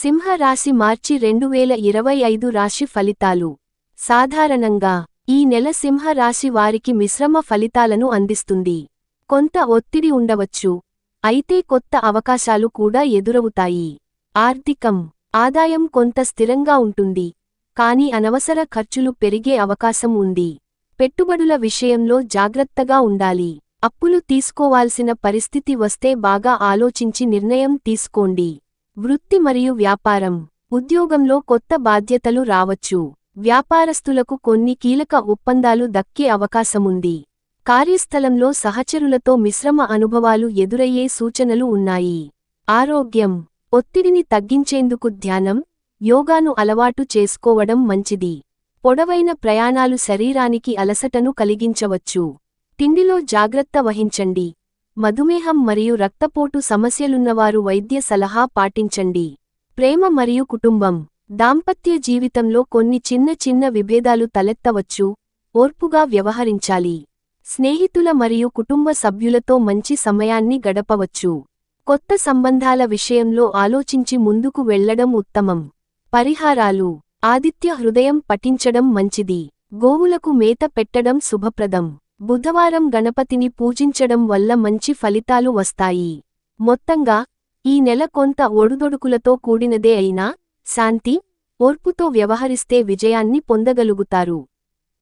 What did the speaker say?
సింహరాశి మార్చి రెండు వేల ఇరవై ఐదు రాశి ఫలితాలు. సాధారణంగా ఈ నెల సింహరాశి వారికి మిశ్రమ ఫలితాలను అందిస్తుంది. కొంత ఒత్తిడి ఉండవచ్చు. అయితే కొత్త అవకాశాలు కూడా ఎదురవుతాయి. ఆర్థికం ఆదాయం కొంత స్థిరంగా ఉంటుంది. కాని అనవసర ఖర్చులు పెరిగే అవకాశం ఉంది. పెట్టుబడుల విషయంలో జాగ్రత్తగా ఉండాలి. అప్పులు తీసుకోవాల్సిన పరిస్థితి వస్తే బాగా ఆలోచించి నిర్ణయం తీసుకోండి. వృత్తి మరియు వ్యాపారం. ఉద్యోగంలో కొత్త బాధ్యతలు రావచ్చు. వ్యాపారస్తులకు కొన్ని కీలక ఒప్పందాలు దక్కే అవకాశముంది. కార్యస్థలంలో సహచరులతో మిశ్రమ అనుభవాలు ఎదురయ్యే సూచనలు ఉన్నాయి. ఆరోగ్యం. ఒత్తిడిని తగ్గించేందుకు ధ్యానం యోగాను అలవాటు చేసుకోవడం మంచిది. పొడవైన ప్రయాణాలు శరీరానికి అలసటను కలిగించవచ్చు. తిండిలో జాగ్రత్త వహించండి. మధుమేహం మరియు రక్తపోటు సమస్యలున్నవారు వైద్య సలహా పాటించండి. ప్రేమ మరియు కుటుంబం. దాంపత్య జీవితంలో కొన్ని చిన్న చిన్న విభేదాలు తలెత్తవచ్చు. ఓర్పుగా వ్యవహరించాలి. స్నేహితుల మరియు కుటుంబ సభ్యులతో మంచి సమయాన్ని గడపవచ్చు. కొత్త సంబంధాల విషయంలో ఆలోచించి ముందుకు వెళ్ళడం ఉత్తమం. పరిహారాలు. ఆదిత్య హృదయం పఠించడం మంచిది. గోవులకు మేత పెట్టడం శుభప్రదం. బుధవారం గణపతిని పూజించడం వల్ల మంచి ఫలితాలు వస్తాయి. మొత్తంగా ఈ నెల కొంత ఒడుదొడుకులతో కూడినదే అయినా శాంతి ఓర్పుతో వ్యవహరిస్తే విజయాన్ని పొందగలుగుతారు.